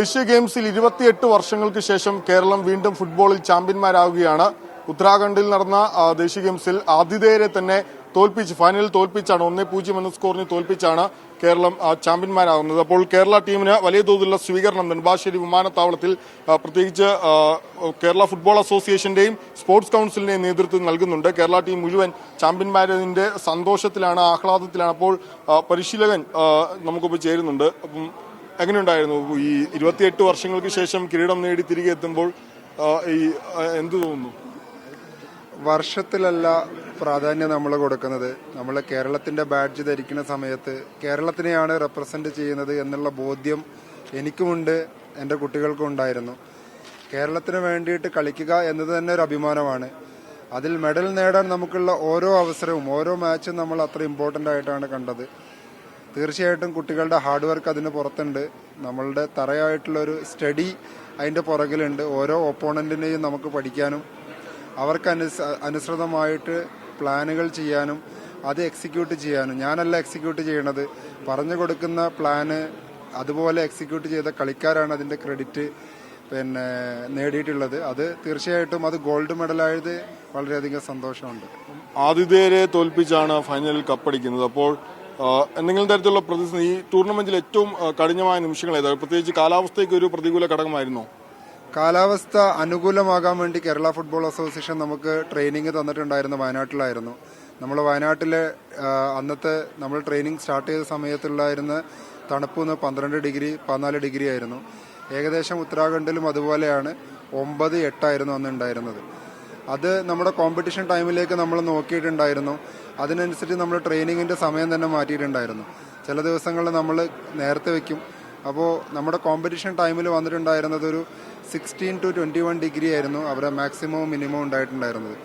Asia ഗെയിംസിൽ ഇരുപത്തിയെട്ട് വർഷങ്ങൾക്ക് ശേഷം കേരളം വീണ്ടും ഫുട്ബോളിൽ ചാമ്പ്യന്മാരാകുകയാണ് ഉത്തരാഖണ്ഡിൽ നടന്ന ദേശീയ ഗെയിംസിൽ ആതിഥേയരെ തന്നെ തോൽപ്പിച്ച് ഫൈനലിൽ തോൽപ്പിച്ചാണ് ഒന്നേ പൂജ്യം എന്ന സ്കോറിന് തോൽപ്പിച്ചാണ് കേരളം ചാമ്പ്യന്മാരാകുന്നത് അപ്പോൾ കേരള ടീമിന് വലിയ തോതിലുള്ള സ്വീകരണം നെടുമ്പാശ്ശേരി വിമാനത്താവളത്തിൽ പ്രത്യേകിച്ച് കേരള ഫുട്ബോൾ അസോസിയേഷന്റെയും സ്പോർട്സ് കൌൺസിലിന്റെയും നേതൃത്വം നൽകുന്നുണ്ട്. കേരള ടീം മുഴുവൻ ചാമ്പ്യന്മാരതിന്റെ സന്തോഷത്തിലാണ് ആഹ്ലാദത്തിലാണ്. അപ്പോൾ പരിശീലകൻ നമുക്കിപ്പോൾ ചേരുന്നുണ്ട്. അപ്പം എങ്ങനെയുണ്ടായിരുന്നു? ഈ ഇരുപത്തിയെട്ട് വർഷങ്ങൾക്ക് ശേഷം കിരീടം നേടി തിരികെ എത്തുമ്പോൾ ഈ എന്തു തോന്നുന്നു? വർഷത്തിലല്ല പ്രാധാന്യം നമ്മൾ കൊടുക്കുന്നത്. നമ്മൾ കേരളത്തിന്റെ ബാഡ്ജ് ധരിക്കുന്ന സമയത്ത് കേരളത്തിനെയാണ് റെപ്രസെന്റ് ചെയ്യുന്നത് എന്നുള്ള ബോധ്യം എനിക്കുമുണ്ട് എന്റെ കുട്ടികൾക്കും ഉണ്ടായിരുന്നു. കേരളത്തിന് വേണ്ടിയിട്ട് കളിക്കുക എന്നത് തന്നെ ഒരു അഭിമാനമാണ്. അതിൽ മെഡൽ നേടാൻ നമുക്കുള്ള ഓരോ അവസരവും ഓരോ മാച്ചും നമ്മൾ അത്ര ഇമ്പോർട്ടന്റ് ആയിട്ടാണ് കണ്ടത്. തീർച്ചയായിട്ടും കുട്ടികളുടെ ഹാർഡ് വർക്ക് അതിന് പുറത്തുണ്ട്. നമ്മളുടെ തറയായിട്ടുള്ള ഒരു സ്റ്റഡി അതിന്റെ പുറകിലുണ്ട്. ഓരോ ഒപ്പോണന്റിനെയും നമുക്ക് പഠിക്കാനും അവർക്ക് അനുസൃതമായിട്ട് പ്ലാനുകൾ ചെയ്യാനും അത് എക്സിക്യൂട്ട് ചെയ്യാനും. ഞാനല്ല എക്സിക്യൂട്ട് ചെയ്യണത്. പറഞ്ഞു കൊടുക്കുന്ന പ്ലാന് അതുപോലെ എക്സിക്യൂട്ട് ചെയ്ത കളിക്കാരാണ് അതിന്റെ ക്രെഡിറ്റ് പിന്നെ നേടിയിട്ടുള്ളത്. അത് തീർച്ചയായിട്ടും അത് ഗോൾഡ് മെഡലായത് വളരെയധികം സന്തോഷമുണ്ട്. ആതിഥേയരെ തോൽപ്പിച്ചാണ് ഫൈനലിൽ കപ്പടിക്കുന്നത്. അപ്പോൾ എന്തെങ്കിലും തരത്തിലുള്ള പ്രതിസന്ധി ഈ ടൂർണമെന്റിൽ ഏറ്റവും കഠിനമായ നിമിഷങ്ങൾ ഏതാണ് പ്രത്യേകിച്ച് കാലാവസ്ഥയ്ക്ക് ഒരു പ്രതികൂല ഘടകമായിരുന്നോ? കാലാവസ്ഥ അനുകൂലമാകാൻ വേണ്ടി കേരള ഫുട്ബോൾ അസോസിയേഷൻ നമുക്ക് ട്രെയിനിങ് തന്നിട്ടുണ്ടായിരുന്നു വയനാട്ടിലായിരുന്നു. നമ്മൾ വയനാട്ടിലെ ആ, അന്നത്തെ നമ്മൾ ട്രെയിനിങ് സ്റ്റാർട്ട് ചെയ്ത സമയത്തുള്ളായിരുന്ന തണുപ്പ് പന്ത്രണ്ട് ഡിഗ്രി പതിനാല് ഡിഗ്രി ആയിരുന്നു. ഏകദേശം ഉത്തരാഖണ്ഡിലും അതുപോലെയാണ് ഒമ്പത് എട്ടായിരുന്നു അന്ന് ഉണ്ടായിരുന്നത്. അത് നമ്മുടെ കോമ്പറ്റീഷൻ ടൈമിലേക്ക് നമ്മൾ നോക്കിയിട്ടുണ്ടായിരുന്നു. അതിനനുസരിച്ച് നമ്മൾ ട്രെയിനിങ്ങിന്റെ സമയം തന്നെ മാറ്റിയിട്ടുണ്ടായിരുന്നു. ചില ദിവസങ്ങളിൽ നമ്മൾ നേരത്തെ വെക്കും. അപ്പോൾ നമ്മുടെ കോമ്പറ്റീഷൻ ടൈമിൽ വന്നിട്ടുണ്ടായിരുന്നത് ഒരു sixteen to twenty one degree ആയിരുന്നു അവരെ മാക്സിമവും മിനിമം ഉണ്ടായിട്ടുണ്ടായിരുന്നത്.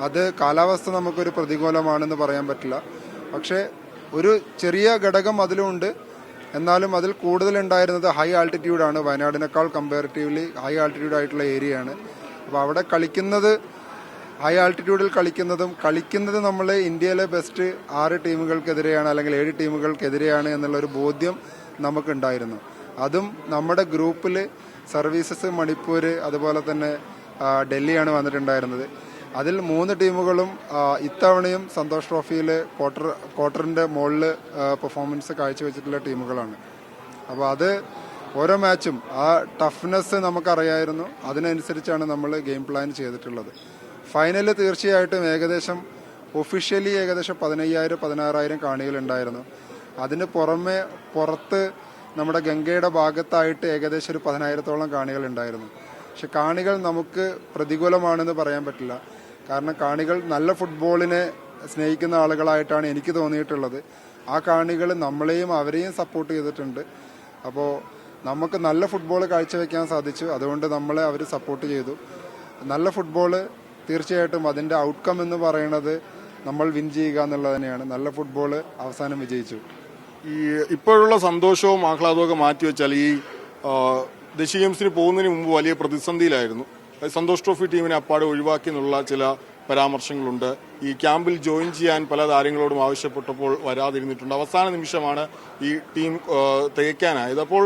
അത് കാലാവസ്ഥ നമുക്കൊരു പ്രതികൂലമാണെന്ന് പറയാൻ പറ്റില്ല. പക്ഷേ ഒരു ചെറിയ ഘടകം അതിലുണ്ട്. എന്നാലും അതിൽ കൂടുതൽ ഉണ്ടായിരുന്നത് ഹൈ ആൾട്ടിറ്റ്യൂഡാണ് വയനാടിനേക്കാൾ കമ്പാരിറ്റീവ്ലി ഹൈ ആൾട്ടിറ്റ്യൂഡ് ആയിട്ടുള്ള ഏരിയ ആണ്. അപ്പോൾ അവിടെ കളിക്കുന്നത് ഹൈ ആൾട്ടിറ്റ്യൂഡിൽ കളിക്കുന്നതും കളിക്കുന്നത് നമ്മൾ ഇന്ത്യയിലെ ബെസ്റ്റ് ആറ് ടീമുകൾക്കെതിരെയാണ് അല്ലെങ്കിൽ ഏഴ് ടീമുകൾക്കെതിരെയാണ് എന്നുള്ള ഒരു ബോധ്യം നമുക്കുണ്ടായിരുന്നു. അതും നമ്മുടെ ഗ്രൂപ്പിൽ സർവീസസ് മണിപ്പൂർ അതുപോലെ തന്നെ ഡൽഹിയാണ് വന്നിട്ടുണ്ടായിരുന്നത്. അതിൽ മൂന്ന് ടീമുകളും ഇത്തവണയും സന്തോഷ് ട്രോഫിയിൽ ക്വാർട്ടർ ക്വാർട്ടറിന്റെ മുകളിൽ പെർഫോമൻസ് കാഴ്ചവെച്ചിട്ടുള്ള ടീമുകളാണ്. അപ്പോൾ അത് ഓരോ മാച്ചും ആ ടഫ്നെസ് നമുക്കറിയായിരുന്നു. അതിനനുസരിച്ചാണ് നമ്മൾ ഗെയിം പ്ലാൻ ചെയ്തിട്ടുള്ളത്. ഫൈനലിൽ തീർച്ചയായിട്ടും ഏകദേശം ഒഫീഷ്യലി ഏകദേശം പതിനയ്യായിരം പതിനാറായിരം കാണികളുണ്ടായിരുന്നു. അതിന് പുറമെ പുറത്ത് നമ്മുടെ ഗംഗയുടെ ഭാഗത്തായിട്ട് ഏകദേശം ഒരു പതിനായിരത്തോളം കാണികൾ ഉണ്ടായിരുന്നു പക്ഷെ കാണികൾ നമുക്ക് പ്രതികൂലമാണെന്ന് പറയാൻ പറ്റില്ല. കാരണം കാണികൾ നല്ല ഫുട്ബോളിനെ സ്നേഹിക്കുന്ന ആളുകളായിട്ടാണ് എനിക്ക് തോന്നിയിട്ടുള്ളത്. ആ കാണികൾ നമ്മളെയും അവരെയും സപ്പോർട്ട് ചെയ്തിട്ടുണ്ട്. അപ്പോൾ നമുക്ക് നല്ല ഫുട്ബോൾ കാഴ്ചവെക്കാൻ സാധിച്ചു. അതുകൊണ്ട് നമ്മളെ അവർ സപ്പോർട്ട് ചെയ്തു. നല്ല ഫുട്ബോൾ തീർച്ചയായിട്ടും അതിന്റെ ഔട്ട്കം എന്ന് പറയുന്നത് നമ്മൾ വിൻ ചെയ്യുക എന്നുള്ളത് തന്നെയാണ്. നല്ല ഫുട്ബോൾ അവസാനം വിജയിച്ചു. ഈ ഇപ്പോഴുള്ള സന്തോഷവും ആഹ്ലാദവും ഒക്കെ മാറ്റിവെച്ചാൽ ഈ ദേശീയ ഗെയിംസിന് പോകുന്നതിന് മുമ്പ് വലിയ പ്രതിസന്ധിയിലായിരുന്നു. സന്തോഷ് ട്രോഫി ടീമിനെ അപ്പാടെ ഒഴിവാക്കി എന്നുള്ള ചില പരാമർശങ്ങളുണ്ട്. ഈ ക്യാമ്പിൽ ജോയിൻ ചെയ്യാൻ പല താരങ്ങളോടും ആവശ്യപ്പെട്ടപ്പോൾ വരാതിരുന്നിട്ടുണ്ട്. അവസാന നിമിഷമാണ് ഈ ടീം തികയ്ക്കാനായത്. അപ്പോൾ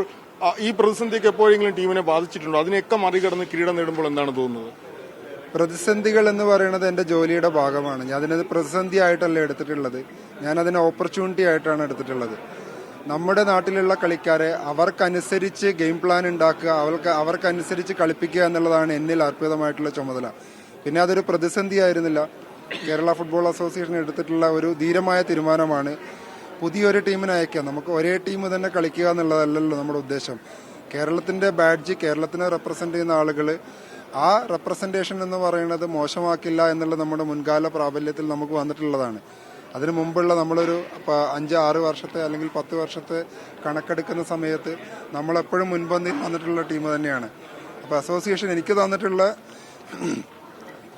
ഈ പ്രതിസന്ധിയൊക്കെ എപ്പോഴെങ്കിലും ടീമിനെ ബാധിച്ചിട്ടുണ്ടോ? അതിനെയൊക്കെ മറികടന്ന് കിരീടം നേടുമ്പോൾ എന്താണ് തോന്നുന്നത്? പ്രതിസന്ധികൾ എന്ന് പറയുന്നത് എന്റെ ജോലിയുടെ ഭാഗമാണ്. ഞാൻ അതിനത് പ്രതിസന്ധി ആയിട്ടല്ല എടുത്തിട്ടുള്ളത്. ഞാൻ അതിനെ ഓപ്പർച്യൂണിറ്റി ആയിട്ടാണ് എടുത്തിട്ടുള്ളത്. നമ്മുടെ നാട്ടിലുള്ള കളിക്കാരെ അവർക്കനുസരിച്ച് ഗെയിം പ്ലാൻ ഉണ്ടാക്കുക അവർക്ക് അവർക്കനുസരിച്ച് കളിപ്പിക്കുക എന്നുള്ളതാണ് എന്നിൽ അർപ്പിതമായിട്ടുള്ള ചുമതല. പിന്നെ അതൊരു പ്രതിസന്ധി ആയിരുന്നില്ല കേരള ഫുട്ബോൾ അസോസിയേഷൻ എടുത്തിട്ടുള്ള ഒരു ധീരമായ തീരുമാനമാണ്. പുതിയൊരു ടീമിനെ അയക്കുക നമുക്ക് ഒരേ ടീം തന്നെ കളിക്കുക എന്നുള്ളതല്ലല്ലോ നമ്മുടെ ഉദ്ദേശം. കേരളത്തിന്റെ ബാഡ്ജ് കേരളത്തിനെ റെപ്രസെന്റ് ചെയ്യുന്ന ആളുകൾ ആ റെപ്രസെന്റേഷൻ എന്ന് പറയുന്നത് മോശമാക്കില്ല എന്നുള്ള നമ്മുടെ മുൻകാല പ്രാബല്യത്തിൽ നമുക്ക് വന്നിട്ടുള്ളതാണ്. അതിനു മുമ്പുള്ള നമ്മളൊരു അഞ്ച് ആറ് വർഷത്തെ അല്ലെങ്കിൽ പത്ത് വർഷത്തെ കണക്കെടുക്കുന്ന സമയത്ത് നമ്മളെപ്പോഴും മുൻപന്തിയിൽ വന്നിട്ടുള്ള ടീം തന്നെയാണ്. അപ്പോൾ അസോസിയേഷൻ എനിക്ക് തന്നിട്ടുള്ള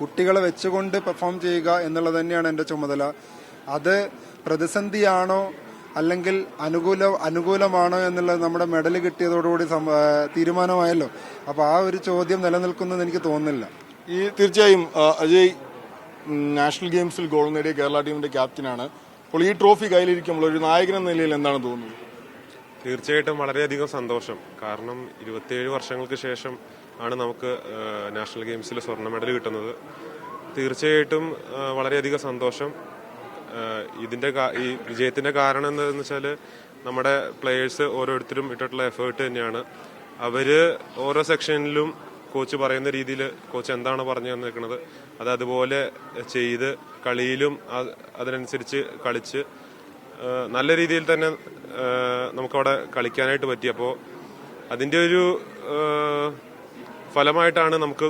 കുട്ടികളെ വെച്ചുകൊണ്ട് പെർഫോം ചെയ്യുക എന്നുള്ളത് തന്നെയാണ് എന്റെ ചുമതല. അത് പ്രതിസന്ധിയാണോ അല്ലെങ്കിൽ അനുകൂല അനുകൂലമാണോ എന്നുള്ളത് നമ്മുടെ മെഡൽ കിട്ടിയതോടുകൂടി തീരുമാനമായല്ലോ. അപ്പൊ ആ ഒരു ചോദ്യം നിലനിൽക്കുന്നെന്ന് എനിക്ക് തോന്നുന്നില്ല. ഈ തീർച്ചയായും അജയ് നാഷണൽ ഗെയിംസിൽ ഗോൾ നേടിയ കേരള ടീമിന്റെ ക്യാപ്റ്റനാണ്. അപ്പോൾ ഈ ട്രോഫി കയ്യിലിരിക്കുമ്പോൾ ഒരു നായകൻ എന്ന നിലയിൽ എന്താണ് തോന്നുന്നത്? തീർച്ചയായിട്ടും വളരെയധികം സന്തോഷം. കാരണം ഇരുപത്തിയേഴ് വർഷങ്ങൾക്ക് ശേഷം ആണ് നമുക്ക് നാഷണൽ ഗെയിംസിൽ സ്വർണ മെഡൽ കിട്ടുന്നത്. തീർച്ചയായിട്ടും വളരെയധികം സന്തോഷം. ഇതിന്റെ ഈ വിജയത്തിന്റെ കാരണം എന്താണെന്ന് വെച്ചാൽ നമ്മുടെ പ്ലേയേഴ്സ് ഓരോരുത്തരും ഇട്ടിട്ടുള്ള എഫേർട്ട് തന്നെയാണ്. അവർ ഓരോ സെക്ഷനിലും കോച്ച് പറയുന്ന രീതിയിൽ കോച്ച് എന്താണ് പറഞ്ഞു തന്നിരിക്കുന്നത് അത് അതുപോലെ ചെയ്ത് കളിയിലും അതിനനുസരിച്ച് കളിച്ച് നല്ല രീതിയിൽ തന്നെ നമുക്കവിടെ കളിക്കാനായിട്ട് പറ്റി. അപ്പോൾ അതിന്റെ ഒരു ഫലമായിട്ടാണ് നമുക്ക്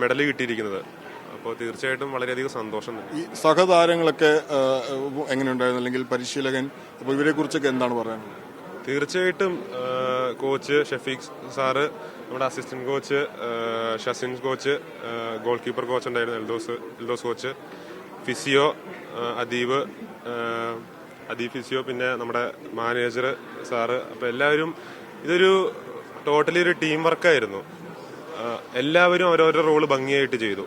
മെഡൽ കിട്ടിയിരിക്കുന്നത്. അപ്പോൾ തീർച്ചയായിട്ടും വളരെയധികം സന്തോഷം ഈ സഹതാരങ്ങളൊക്കെ എങ്ങനെ എങ്ങനെയുണ്ടായിരുന്നു? അല്ലെങ്കിൽ പരിശീലകൻ അപ്പോൾ ഇവരെ കുറിച്ചൊക്കെ എന്താണ് പറയുന്നത് തീർച്ചയായിട്ടും കോച്ച് ഷഫീഖ് സാറ് നമ്മുടെ assistant coach Shasin coach goalkeeper coach ഉണ്ടായിരുന്നു Eldhose Eldhose coach. Physio Adeeb Adeeb physio പിന്നെ നമ്മുടെ മാനേജർ സാറ്. അപ്പോൾ എല്ലാവരും ഇതൊരു ടോട്ടലി ഒരു ടീം വർക്കായിരുന്നു എല്ലാവരും അവരവരുടെ റോൾ ഭംഗിയായിട്ട് ചെയ്തു.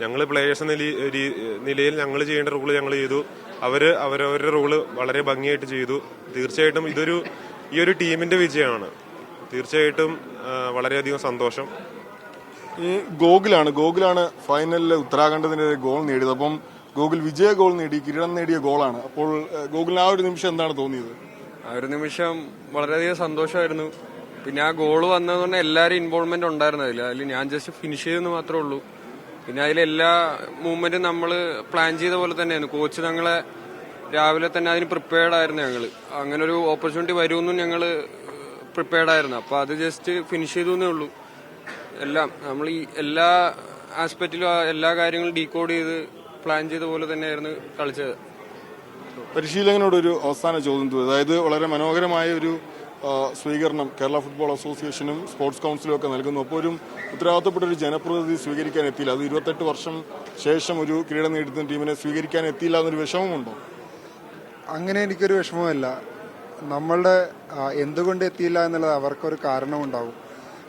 ഞങ്ങൾ പ്ലേയേഴ്സ് നിലയിൽ ഞങ്ങൾ ചെയ്യേണ്ട റോൾ ഞങ്ങൾ ചെയ്തു. അവർ അവരവരുടെ റോൾ വളരെ ഭംഗിയായിട്ട് ചെയ്തു. തീർച്ചയായിട്ടും ഇതൊരു ഈ ഒരു ടീമിന്റെ വിജയമാണ്. തീർച്ചയായിട്ടും വളരെയധികം സന്തോഷം. ഈ ഗോകുലാണ്. ഗോകുലാണ് ഫൈനലിൽ ഉത്തരാഖണ്ഡത്തിനെതിരെ ഗോൾ നേടിയത്. അപ്പം ഗോകുൽ വിജയ ഗോൾ നേടി കിരീടം നേടിയ ഗോളാണ് അപ്പോൾ ഗോകുലിന് ആ ഒരു നിമിഷം എന്താണ് തോന്നിയത്? ആ ഒരു നിമിഷം വളരെയധികം സന്തോഷമായിരുന്നു. പിന്നെ ആ ഗോൾ വന്നതുകൊണ്ട് എല്ലാവരും ഇൻവോൾവ്മെന്റ് ഉണ്ടായിരുന്നു അതിൽ അതിൽ ഞാൻ ജസ്റ്റ് ഫിനിഷ് ചെയ്തെന്ന് മാത്രമേ ഉള്ളൂ. പിന്നെ അതിലെല്ലാ മൂവ്മെന്റും നമ്മൾ പ്ലാൻ ചെയ്ത പോലെ തന്നെയാണ്. കോച്ച് ഞങ്ങളെ രാവിലെ തന്നെ അതിന് പ്രിപ്പയർഡ് ആയിരുന്നു ഞങ്ങൾ അങ്ങനെ ഒരു ഓപ്പർച്യൂണിറ്റി വരുമെന്നും ഞങ്ങൾ പ്രിപ്പയർഡ് ആയിരുന്നു. അപ്പൊ അത് ജസ്റ്റ് ഫിനിഷ് ചെയ്തു എന്നേ ഉള്ളൂ. എല്ലാം നമ്മൾ ഈ എല്ലാ ആസ്പെക്റ്റിലും എല്ലാ കാര്യങ്ങളും ഡീകോഡ് ചെയ്ത് പ്ലാൻ ചെയ്ത പോലെ തന്നെയായിരുന്നു കളിച്ചത്. പരിശീലകനോട് ഒരു അവസാന ചോദ്യം അതായത് വളരെ മനോഹരമായ ഒരു സ്വീകരണം കേരള ഫുട്ബോൾ അസോസിയേഷനും സ്പോർട്സ് കൗൺസിലും ഒക്കെ നൽകുന്നു. അപ്പോൾ ഒരു ഉത്തരവാദിത്തപ്പെട്ട ഒരു ജനപ്രതിനിധി സ്വീകരിക്കാൻ എത്തിയില്ല. അത് ഇരുപത്തെട്ട് വർഷം ശേഷം ഒരു കിരീടം നേടുന്ന ടീമിനെ സ്വീകരിക്കാൻ എത്തിയില്ല എന്നൊരു വിഷമമുണ്ടോ? അങ്ങനെ എനിക്കൊരു വിഷമമല്ല നമ്മളുടെ എന്തുകൊണ്ട് എത്തിയില്ല എന്നുള്ളത് അവർക്കൊരു കാരണമുണ്ടാവും.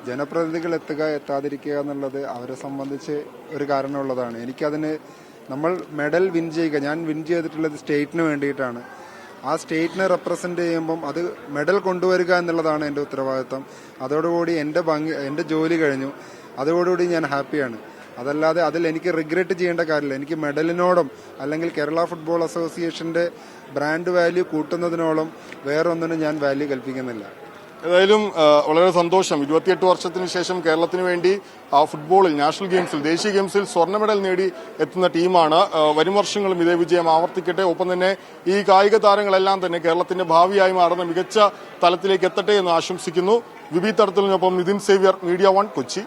ജനപ്രതിനിധികൾ എത്തുക എത്താതിരിക്കുക എന്നുള്ളത് അവരെ സംബന്ധിച്ച് ഒരു കാരണമുള്ളതാണ്. എനിക്കതിന് നമ്മൾ മെഡൽ വിൻ ചെയ്യുക ഞാൻ വിൻ ചെയ്തിട്ടുള്ളത് സ്റ്റേറ്റിന് വേണ്ടിയിട്ടാണ്. ആ സ്റ്റേറ്റിനെ റെപ്രസെന്റ് ചെയ്യുമ്പം അത് മെഡൽ കൊണ്ടുവരിക എന്നുള്ളതാണ് എന്റെ ഉത്തരവാദിത്തം അതോടുകൂടി എന്റെ ഭംഗി എന്റെ ജോലി കഴിഞ്ഞു. അതോടുകൂടി ഞാൻ ഹാപ്പിയാണ്. അതല്ലാതെ അതിൽ എനിക്ക് റിഗ്രറ്റ് ചെയ്യേണ്ട കാര്യമില്ല. എനിക്ക് മെഡലിനോടും അല്ലെങ്കിൽ കേരള ഫുട്ബോൾ അസോസിയേഷന്റെ ബ്രാൻഡ് വാല്യൂ കൂട്ടുന്നതിനോളം വേറൊന്നിനും ഞാൻ വാല്യൂ കൽപ്പിക്കുന്നില്ല. ഏതായാലും വളരെ സന്തോഷം. ഇരുപത്തിയെട്ട് വർഷത്തിന് ശേഷം കേരളത്തിന് വേണ്ടി ആ ഫുട്ബോളിൽ നാഷണൽ ഗെയിംസിൽ ദേശീയ ഗെയിംസിൽ സ്വർണ മെഡൽ നേടി എത്തുന്ന ടീമാണ്. വരും വർഷങ്ങളും ഇതേ വിജയം ആവർത്തിക്കട്ടെ. ഒപ്പം തന്നെ ഈ കായിക താരങ്ങളെല്ലാം തന്നെ കേരളത്തിന്റെ ഭാവിയായി മാറുന്ന മികച്ച തലത്തിലേക്ക് എത്തട്ടെ എന്ന് ആശംസിക്കുന്നു. VB തടത്തിലിനൊപ്പം Nithin Xavier media one Kochi.